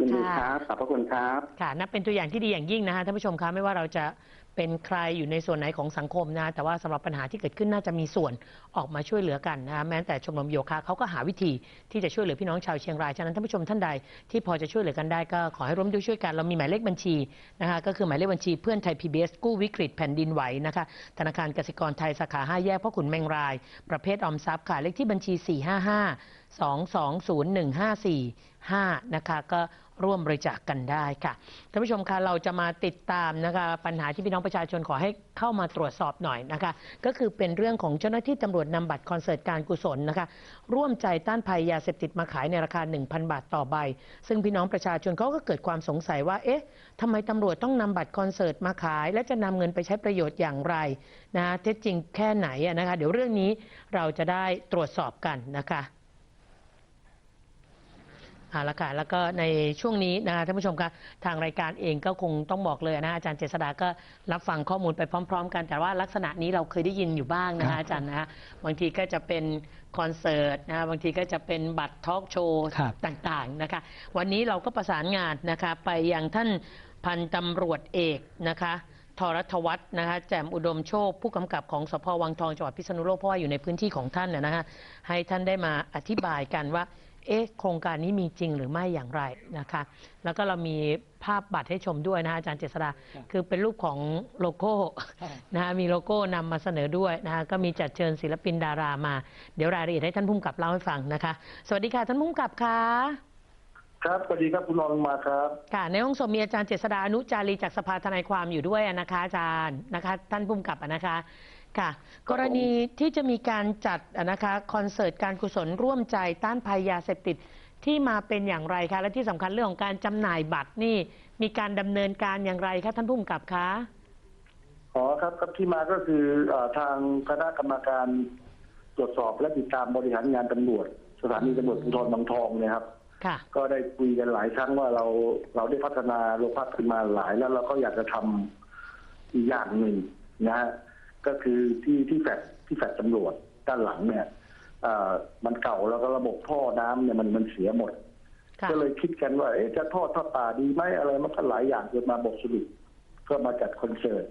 ยินดีครับขอบพระคุณครับค่ะนับเป็นตัวอย่างที่ดีอย่างยิ่งนะคะท่านผู้ชมคะไม่ว่าเราจะเป็นใครอยู่ในส่วนไหนของสังคมนะแต่ว่าสำหรับปัญหาที่เกิดขึ้นน่าจะมีส่วนออกมาช่วยเหลือกันนะคะแม้แต่ชมรมโยคะเขาก็หาวิธีที่จะช่วยเหลือพี่น้องชาวเชียงรายฉะนั้นท่านผู้ชมท่านใดที่พอจะช่วยเหลือกันได้ก็ขอให้ร่วมด้วยช่วยกันเรามีหมายเลขบัญชีนะคะก็คือหมายเลขบัญชีเพื่อนไทย PBS กู้วิกฤตแผ่นดินไหวนะคะธนาคารกสิกรไทยสาขา5แยกพ่อขุนแมงราย ประเภทออมทรัพย์ค่ะเลขที่บัญชี 455 2201545นะคะก็ ร่วมบริจาคกกันได้ค่ะท่านผู้ชมคะเราจะมาติดตามนะคะปัญหาที่พี่น้องประชาชนขอให้เข้ามาตรวจสอบหน่อยนะคะ ก็คือเป็นเรื่องของเจ้าหน้าที่ตำรวจนำบัตรคอนเสิร์ตการกุศลนะคะ ร่วมใจต้านภัยยาเสพติดมาขายในราคา 1,000 บาทต่อใบ ซึ่งพี่น้องประชาชนเขาก็เกิดความสงสัยว่าเอ๊ะทำไมตำรวจต้องนำบัตรคอนเสิร์ตมาขาย และจะนำเงินไปใช้ประโยชน์อย่างไรนะเท็จจริงแค่ไหนนะคะเดี๋ยวเรื่องนี้เราจะได้ตรวจสอบกันนะคะ เอาละค่ะแล้วก็ในช่วงนี้นะคะท่านผู้ชมคะทางรายการเองก็คงต้องบอกเลยนะอาจารย์เจษดาก็รับฟังข้อมูลไปพร้อม ๆ กันแต่ว่าลักษณะนี้เราเคยได้ยินอยู่บ้างนะครัคะบอาจารย์นะฮะบางทีก็จะเป็นคอนเสิร์ตนะบางทีก็จะเป็นบัตรทอล์กโชว์ครับต่างๆนะคะ วันนี้เราก็ประสานงานนะคะไปยังท่านพันตำรวจเอกนะคะทรัฐวัฒน์นะคะแจ่มอุดมโชค ผู้กำกับของสพวังทองจังหวัดพิษณุโลกเพราะว่าอยู่ในพื้นที่ของท่านนะฮะให้ท่านได้มาอธิบายกันว่า เอ๊ะโครงการนี้มีจริงหรือไม่อย่างไรนะคะ แล้วก็เรามีภาพบัตรให้ชมด้วยนะคะอาจารย์เจษดาครับคือเป็นรูปของโลโก้นะคะมีโลโก้นำมาเสนอด้วยนะคะก็มีจัดเชิญศิลปินดารามา เดี๋ยวรายละเอียดให้ท่านผู้กำกับเล่าให้ฟังนะคะ สวัสดีค่ะท่านผู้กำกับค่ะครับสวัสดีครับคุณรองมาครับค่ะ ในห้องส่งมีอาจารย์เจษดาอนุจารีจากสภาทนายความอยู่ด้วยนะคะ อาจารย์นะคะ ท่านผู้กำกับนะคะ ค่ะ กรณีที่จะมีการจัดนะคะคอนเสิร์ตการกุศลร่วมใจต้านภัยยาเสพติดที่มาเป็นอย่างไรคะและที่สำคัญเรื่องของการจำหน่ายบัตรนี่มีการดำเนินการอย่างไรคะท่านผู้กำกับคะอ๋อครับครับที่มาก็คือเออทางคณะกรรมการตรวจสอบและติดตามบริหารงานตำรวจ สถานีตำรวจภูธรบางทองเนี่ยครับ ค่ะ ก็ได้คุยกันหลายครั้งว่าเราเราได้พัฒนาโรงพักขึ้นมาหลายแล้วเราก็อยากจะทำอีกอย่างหนึ่งนะฮะ ก็คือที่ที่แฟดที่แฟดตำรวจด้านหลังเนี่ยเอ่อมันเก่าแล้วก็ระบบท่อน้ำเนี่ยมันมันเสียหมดค่ะก็เลยคิดกันว่าเอ๊ะจะทอดท่าป่าดีไหมอะไรมันก็หลายอย่างจนมาบอกสรุปก็มาจัดคอนเสิร์ต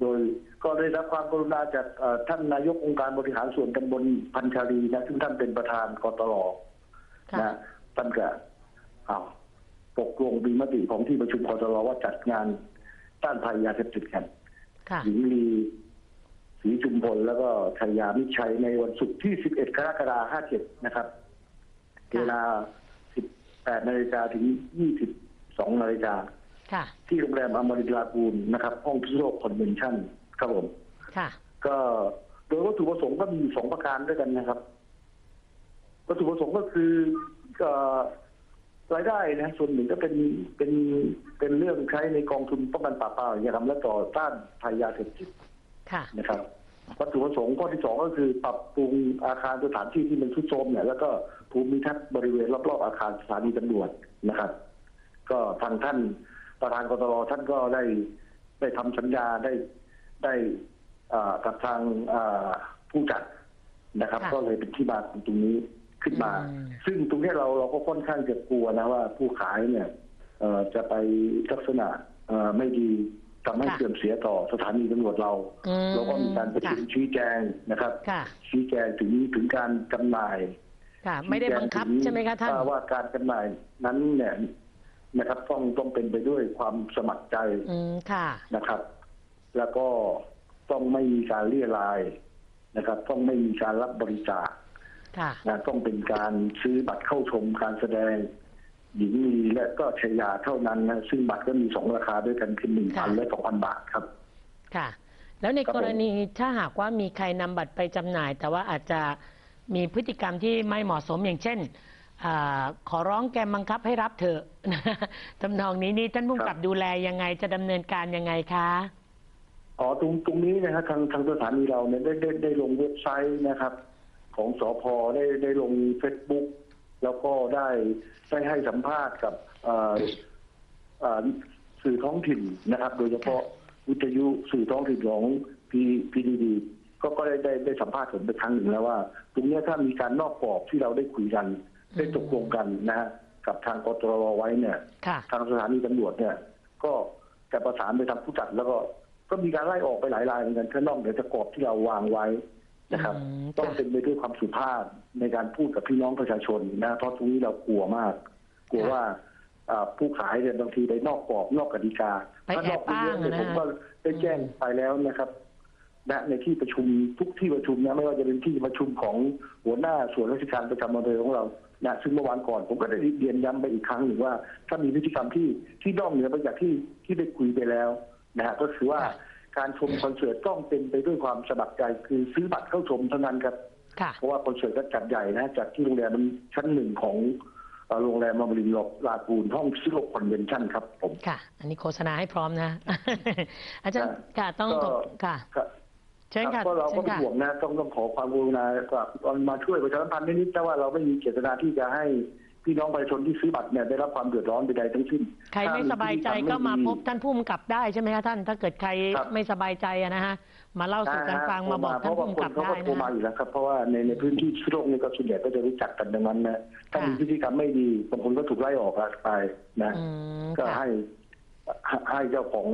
โดยก็ได้รับความกรุณาจากเอ่อท่านนายกองค์การบริหารส่วนตำบลพันชาลีนะซึ่งท่านเป็นประธานกตลค่ะนะท่านก็เอาตกลงมีมติของที่ประชุมกตลว่าจัดงานต้านภัยยาเสพติดกันค่ะหญิงลี ศรีจุมพลแล้วก็ชัยยามิชัยในวันศุกร์ที่ 11 กรกฎาคม 57 นะครับค่ะเวลา 18 นาฬิกาถึง 22 นาฬิกาค่ะที่โรงแรมอมรินทรากูลนะครับ ห้องพิโรคคอนเวนชั่นครับผมค่ะก็โดยวัตถุประสงค์ก็มีสองประการด้วยกันนะครับ วัตถุประสงค์ก็คือเอ่อรายได้นะส่วนหนึ่งก็เป็นเป็นเป็นเรื่องใช้ในกองทุนป้องกันปราบปรามอาชญากรรมและต่อต้านภัยยาเสพติดค่ะนะครับ วัตถุประสงค์ข้อที่สองก็คือปรับปรุงอาคารสถานที่ที่มันทรุดโทรมเนี่ยแล้วก็ภูมิทัศน์บริเวณรอบๆอาคารสถานีตำรวจนะครับ ก็ทางท่านประธานกตรท่านก็ได้ได้ทำสัญญาได้ได้อ่ากับทางอ่าผู้จัดนะครับค่ะก็เลยเป็นที่มาของตรงนี้ขึ้นมาอืมซึ่งตรงนี้เราเราก็ค่อนข้างจะกลัวนะว่าผู้ขายเนี่ยเอ่อจะไปลักษณะเอ่อไม่ดี ทำให้ค่ะเสื่อมเสียต่อสถานีตำรวจเรา อืมเราก็มีการประชุมค่ะชี้แจงนะครับ ค่ะ ชี้แจงถึงถึงการจำหน่าย ค่ะ ไม่ได้บังคับชี้แจใช่ไหมคะท่านว่าว่าการจำหน่ายนั้นเนี่ยนะครับต้องต้องเป็นไปด้วยความสมัครใจอืม ค่ะ นะครับ แล้วก็ต้องไม่มีการเลี่ยรายนะครับ ต้องไม่มีการรับบริจาคค่ะ นะต้องเป็นการซื้อบัตรเข้าชมการแสดง หญิงลีและก็ชายาเท่านั้นนะซึ่งบัตรก็มีสองราคาด้วยกันคือหนึ่งพันค่ะและสองพันบาทครับ ค่ะ แล้วในครับกรณีถ้าหากว่ามีใครนำบัตรไปจำหน่าย แต่ว่าอาจจะมีพฤติกรรมที่ไม่เหมาะสมอย่างเช่นอาขอร้องแกบังคับให้รับเถอะทำนองนี้นี่ท่านผู้กำกับดูแลยังไงจะดำเนินการยังไงคะ อ๋อตรงตรงนี้นะฮะทางทางสถานีเราเนี่ยได้ได้ได้ลงเว็บไซต์นะครับ ของสอพได้ได้ลงเฟซบุ๊ก แล้วก็ได้ได้ให้สัมภาษณ์กับเอ่อเอ่อสื่อท้องถิ่นนะครับ โดยเฉพาะวิทยุสื่อท้องถิ่นของพีพีดีดีก็ก็ได้ได้ได้สัมภาษณ์ผมไปครั้งหนึ่งแล้วว่า ตรงเนี้ยถ้ามีการนอกกรอบที่เราได้คุยกัน ได้ตกลงกันนะฮะกับทางกตรไว้เนี่ยค่ะทางสถานีตำรวจเนี่ย ก็จะประสานไปทางผู้จัดแล้วก็ก็มีการไล่ออกไปหลายรายเหมือนกันข้างนอกเหนือจากกรอบที่เราวางไว้ นะครับอืมต้องค่ะเป็นไปด้วยความสุภาพในการพูดกับพี่น้องประชาชนนะเพราะตรงนี้เรากลัวมาก กลัวว่าอ่าผู้ขายเนี่ยบางทีไปนอกกรอบนอกกติกาไปถ้านอกแอบอ้างเนี่ยอะนะผมก็ได้แจ้งไปแล้วนะครับณในที่ประชุมทุกที่ประชุมนะไม่ว่าจะเป็นที่ประชุมของหัวหน้าส่วนราชการประจำอำเภอของเรานะซึ่งเมื่อวานก่อนผมก็ได้เรียนย้ำไปอีกครั้งหนึ่งว่า ถ้ามีพฤติกรรมที่ที่นอกเหนือไปจากที่ที่ได้คุยไปแล้วนะฮะก็คือว่าค่ะ การชมคอนเสิร์ตต้องเป็นไปด้วยความสมัครใจคือซื้อบัตรเข้าชมเท่านั้นครับ ค่ะ เพราะว่าคอนเสิร์ตก็จัดใหญ่นะจัดที่โรงแรมมันชั้นหนึ่งของเอ่อโรงแรมมาบรินลลากูนห้องซิโลคอนเวนชั่นครับผม ค่ะ อันนี้โฆษณาให้พร้อมนะ อาจารย์ครัค่ะบต้องก็ขอบค่ะ ครับเชิญค่ะก็เราเชิก็ญเป็นค่ะห่วงนะต้องต้องขอความกรุณาว่าตอนมาช่วยประชาสัมพันธ์นิดๆแต่ว่าเราไม่มีเจตนาที่จะให้ พี่น้องประชาชนที่ซื้อบัตรเนี่ยได้รับความเดือดร้อนใดๆทั้งสิ้นใครไม่สบายใจก็มาพบท่านผู้กำกับได้ใช่ไหมคะท่าน ถ้าเกิดใครครับไม่สบายใจอะนะฮะมาเล่าสู่กันฟังมาบอกเพท่านราะว่าผู้คกำกันบเขาได้ก็โทรนะมาฮะอยู่แล้วครับเพราะว่าในในพื้นที่ที่โลกนี่ก็ส่วนใหญ่ก็จะรู้จักกันดังนั้นนะถ้าค่ะมีพฤติกรรมไม่ดีบางคนก็ถูกไล่ออกไปนะอืมก็ค่ะให้ให้ให้เจ้าของ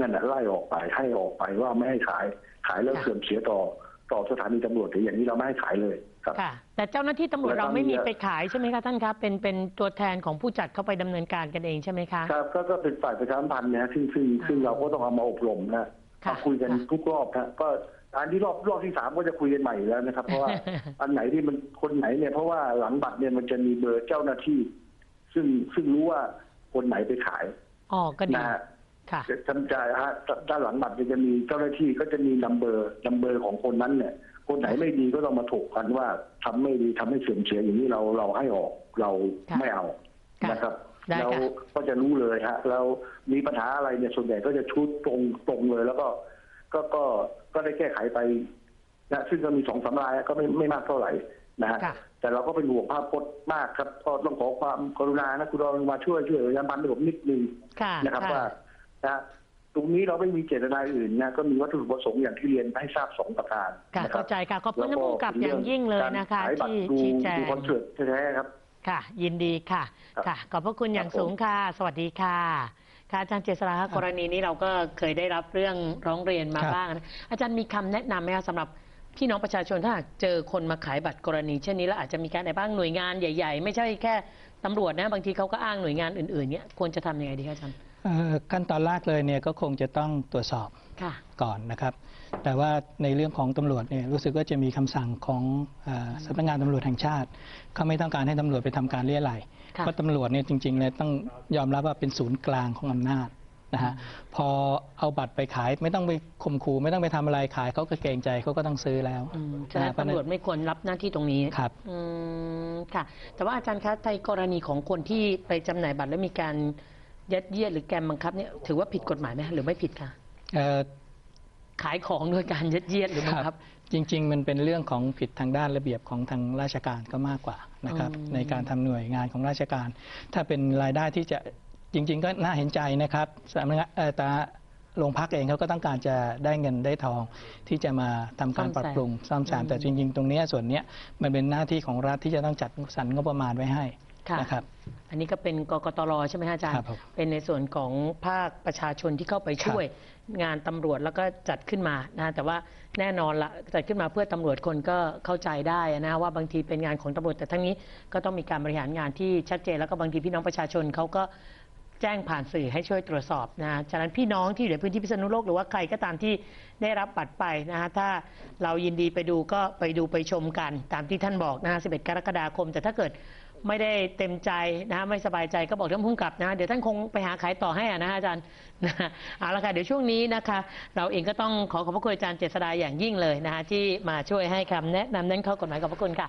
นั่นน่ะไล่ออกไป ให้ออกไปว่าไม่ให้ขายขายแล้วค่ะเสื่อมเสียต่อต่อสถานีตำรวจหรืออย่างนี้เราไม่ให้ขายเลยครับ ค่ะ แต่เจ้าหน้าที่ตำรวจแล้วก็เราไม่มีมีไปขายใช่ไหมคะท่านครับเป็นเป็นตัวแทนของผู้จัดเข้าไปดำเนินการกันเองใช่ไหมคะ ครับก็ก็เป็นฝ่ายประชาสัมพันธ์นะซึ่งซึ่งซึ่งเราก็ต้องเอามาอบรมนะค่ะมาคุยกันค่ะ ทุกรอบนะก็อันที่รอบรอบที่สามก็จะคุยกันใหม่อยู่แล้วนะครับ เพราะว่าอันไหนที่มันคนไหนเนี่ยเพราะว่าหลังบัตรเนี่ยมันจะมีเบอร์เจ้าหน้าที่ ซึ่งซึ่งรู้ว่าคนไหนไปขายอ๋อก็ดีนะฮะ ค่ะ จะจำใจฮะด้านหลังบัตรเนี่ยจะมีเจ้าหน้าที่ก็จะมีนัมเบอร์นัมเบอร์ของคนนั้นเนี่ย คนไหนไม่ดีก็ต้องมาถกกันว่าทำไม่ดีทำให้เสื่อมเสียอย่างนี้เราเราให้ออกเราค่ะไม่เอาค่ะนะครับได้เราค่ะก็จะรู้เลยฮะเรามีปัญหาอะไรเนี่ยส่วนใหญ่ก็จะชุดตรงตรงเลย แล้วก็ก็ก็ก็ได้แก้ไขไปนะซึ่งก็มีสองสามรายก็ไม่ไม่มากเท่าไหร่นะฮะค่ะแต่เราก็เป็นห่วงภาพพจน์มากครับก็ต้องขอความกรุณานะคุณรองมาช่วยช่วยยันบันให้ผมนิดนึงค่ะนะครับค่ะว่านะต รงนี้เราไม่มีเจตนาอื่นนะก็มีวัตถุประสงค์อย่างที่เรียนให้ทราบสองประการค่ะนะครัเข้าบใจค่ะ ขอบคุณท่านผู้กำกับอย่างยิ่งเลยนะคะการขายบัตรที่ดูชี้แจดูงคอนเสิร์ตแท้ๆครับ ค่ะ ยินดีค่ะ ครับค่ะ ขอบพระคุณอย่างครับผม สูงค่ะ สวัสดีค่ะ ค่ะอาจารย์เจษฎาคะกรณีนี้เราก็เคยได้รับเรื่องร้องเรียนมาครับ บ้างนะอาจารย์มีคำแนะนำไหมคะสำหรับพี่น้องประชาชนถ้าหากเจอคนมาขายบัตรกรณี เช่นนี้แล้วอาจจะมีการในบ้างหน่วยงานใหญ่ ๆ ไม่ใช่แค่ตำรวจนะบางทีเขาก็อ้างหน่วยงานอื่นๆเนี่ยควรจะทำยังไงดีคะอาจารย์เอ่อ ขั้นตอนแรกเลยเนี่ยก็คงจะต้องตรวจสอบค่ะก่อนนะครับ แต่ว่าในเรื่องของตำรวจเนี่ยรู้สึกว่าจะมีคำสั่งของเออสำนักงานตำรวจแห่งชาติเขาไม่ต้องการให้ตำรวจไปทำการเลี้ยไหลค่ะเพราะตำรวจเนี่ยจริงๆเนี่ยต้องยอมรับว่าเป็นศูนย์กลางของอำนาจนะฮะพอเอาบัตรไปขายไม่ต้องไปข่มขู่ไม่ต้องไปทำอะไรขายเขาก็เกรงใจเขาก็ต้องซื้อแล้วอืมฉะนั้นนะเพาะฉะตำรวจไม่ควรรับหน้าที่ตรงนี้ครับอืมค่ะ แต่ว่าอาจารย์คะในกรณีของคนที่ไปจำหน่ายบัตรแล้วมีการ ยัดเยียดหรือแกมบังคับเนี่ยถือว่าผิดกฎหมายไหมหรือไม่ผิดคะเอ่อขายของโดยการยัดเยียดหรือบังคับ จริง ๆ มันเป็นเรื่องของผิดทางด้านระเบียบของทางราชการก็มากกว่านะครับอืมในการทำหน่วยงานของราชการ ถ้าเป็นรายได้ที่จะจริง ๆ ก็น่าเห็นใจนะครับสำนักงานเอ่อแต่โรงพักเองเขาก็ต้องการจะได้เงินได้ทองที่จะมาทำการปรับปรุงซ่อมแซมแต่จริง ๆ ตรงเนี้ยส่วนเนี้ยมันเป็นหน้าที่ของรัฐที่จะต้องจัดสรรงบประมาณไว้ให้ค่ะ นะครับ อันนี้ก็เป็นกกตรใช่ไหมฮะอาจารครัย์บผมเป็นในส่วนของภาคประชาชนที่เข้าไปช่วยงานตำรวจแล้วก็จัดขึ้นมานะแต่ว่าแน่นอนละจัดขึ้นมาเพื่อตำรวจคนก็เข้าใจได้นะว่าบางทีเป็นงานของตำรวจแต่ทั้งนี้ก็ต้องมีการบริหารงานที่ชัดเจนแล้วก็บางทีพี่น้องประชาชนเขาก็แจ้งผ่านสื่อให้ช่วยตรวจสอบนะฉะนั้นพี่น้องที่อยู่ในพื้นที่พิษณุโลกหรือว่าใครก็ตามที่ได้รับบัตรไปนะฮะถ้าเรายินดีไปดูก็ไปดูไปชมกันตามที่ท่านบอกนะฮะ11 กรกฎาคม แต่ถ้าเกิด ไม่ได้เต็มใจนะไม่สบายใจก็บอกท่านผู้กำกับนะเดี๋ยวท่านคงไปหาขายต่อให้นะนะอาจารย์นะเอาละค่ะเดี๋ยวช่วงนี้นะคะ เราเองก็ต้องขอขอบพระคุณอาจารย์เจษดาอย่างยิ่งเลยนะคะที่มาช่วยให้คำแนะนำนั้นเข้ากฎหมายขอบพระคุณค่ะ